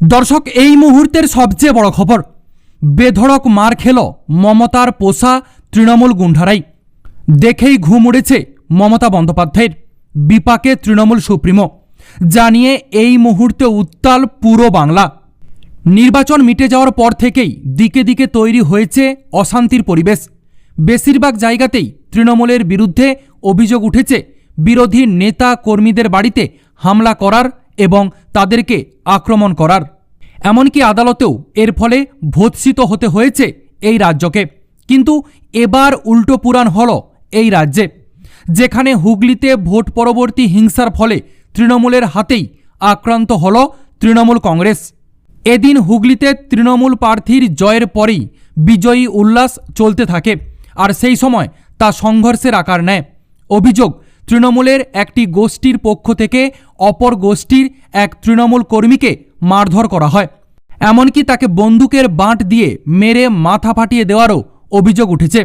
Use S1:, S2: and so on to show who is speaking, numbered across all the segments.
S1: দর্শক, এই মুহূর্তের সবচেয়ে বড় খবর, বেধড়ক মার খেল মমতার পোষা তৃণমূল গুন্ডারাই। দেখেই ঘুম উড়েছে মমতা বন্দ্যোপাধ্যায়ের, বিপাকে তৃণমূল সুপ্রিমো। জানিয়ে এই মুহূর্তে উত্তাল পুরো বাংলা। নির্বাচন মিটে যাওয়ার পর থেকেই দিকে দিকে তৈরি হয়েছে অশান্তির পরিবেশ। বেশিরভাগ জায়গাতেই তৃণমূলের বিরুদ্ধে অভিযোগ উঠেছে, বিরোধী নেতা কর্মীদের বাড়িতে হামলা করার এবং তাদেরকে আক্রমণ করার। এমনকি আদালতেও এর ফলে ভৎসিত হতে হয়েছে এই রাজ্যকে। কিন্তু এবার উল্টো পুরাণ হল এই রাজ্যে, যেখানে হুগলিতে ভোট পরবর্তী হিংসার ফলে তৃণমূলের হাতেই আক্রান্ত হল তৃণমূল কংগ্রেস। এদিন হুগলিতে তৃণমূল প্রার্থীর জয়ের পরেই বিজয়ী উল্লাস চলতে থাকে, আর সেই সময় তা সংঘর্ষের আকার নেয়। অভিযোগ তৃণমূলের একটি গোষ্ঠীর পক্ষ থেকে অপর গোষ্ঠীর এক তৃণমূল কর্মীকে মারধর করা হয়। এমনকি তাকে বন্দুকের বাঁট দিয়ে মেরে মাথা ফাটিয়ে দেওয়ারও অভিযোগ উঠেছে।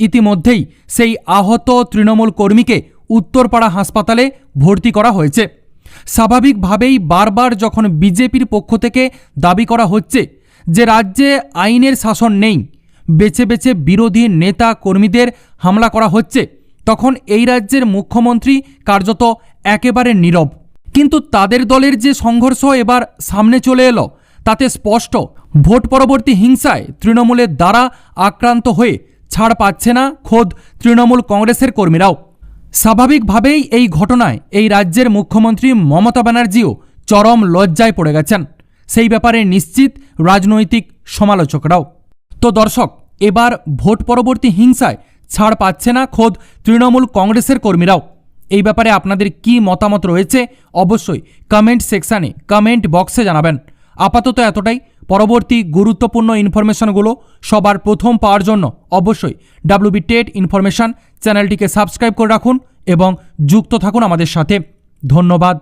S1: ইতিমধ্যেই সেই আহত তৃণমূল কর্মীকে উত্তরপাড়া হাসপাতালে ভর্তি করা হয়েছে। স্বাভাবিকভাবেই বারবার যখন বিজেপির পক্ষ থেকে দাবি করা হচ্ছে যে রাজ্যে আইনের শাসন নেই, বেছে বেছে বিরোধী নেতা কর্মীদের হামলা করা হচ্ছে। তখন এই রাজ্যের মুখ্যমন্ত্রী কার্যত একেবারে নীরব। কিন্তু তাদের দলের যে সংঘর্ষ এবার সামনে চলে এলো, তাতে স্পষ্ট, ভোট পরবর্তী হিংসায় তৃণমূলের দ্বারা আক্রান্ত হয়ে ছাড় পাচ্ছে না খোদ তৃণমূল কংগ্রেসের কর্মীরাও। স্বাভাবিকভাবেই এই ঘটনায় এই রাজ্যের মুখ্যমন্ত্রী মমতা ব্যানার্জিও চরম লজ্জায় পড়ে গেছেন। সেই ব্যাপারে নিশ্চিত রাজনৈতিক সমালোচকরাও। তো দর্শক, এবার ভোট পরবর্তী হিংসায় ছাড় পাচ্ছে না খোদ তৃণমূল কংগ্রেসের কর্মীরাও। এই ব্যাপারে আপনাদের কি মতামত রয়েছে অবশ্যই কমেন্ট সেকশানে কমেন্ট বক্সে জানাবেন। আপাতত এতটাই। পরবর্তী গুরুত্বপূর্ণ ইনফরমেশনগুলো সবার প্রথম পাওয়ার জন্য অবশ্যই ডাব্লিউবি টেট ইনফরমেশন চ্যানেলটিকে সাবস্ক্রাইব করে রাখুন এবং যুক্ত থাকুন আমাদের সাথে। ধন্যবাদ।